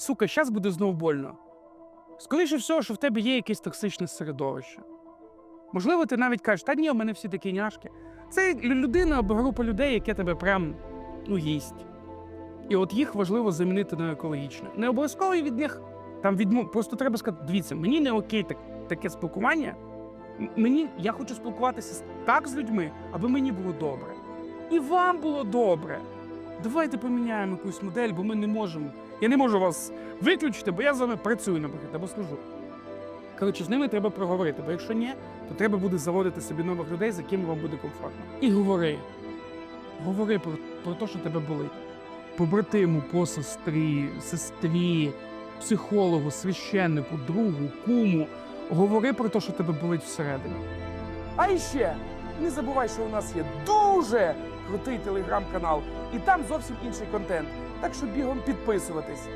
сука, щас буде знов больно. Скоріше всього, що в тебе є якесь токсичне середовище. Можливо, ти навіть кажеш, та ні, у мене всі такі няшки. Це людина або група людей, яке тебе прям ну, їсть. І от їх важливо замінити на екологічне. Не обов'язково від них там відмов. Просто треба сказати, дивіться, мені не окей так, таке спілкування. Мені я хочу спілкуватися так з людьми, аби мені було добре. І вам було добре. Давайте поміняємо якусь модель, бо ми не можемо. Я не можу вас виключити, бо я з вами працюю, наприклад, або служу. Коротше, з ними треба проговорити, бо якщо ні, то треба буде заводити собі нових людей, з якими вам буде комфортно. І говори. Говори про, про те, що тебе болить. Побратиму, посестрі, сестрі, психологу, священнику, другу, куму. Говори про те, що тебе болить всередині. А іще не забувай, що у нас є дуже крутий телеграм-канал, і там зовсім інший контент. Так що бігом підписуватись.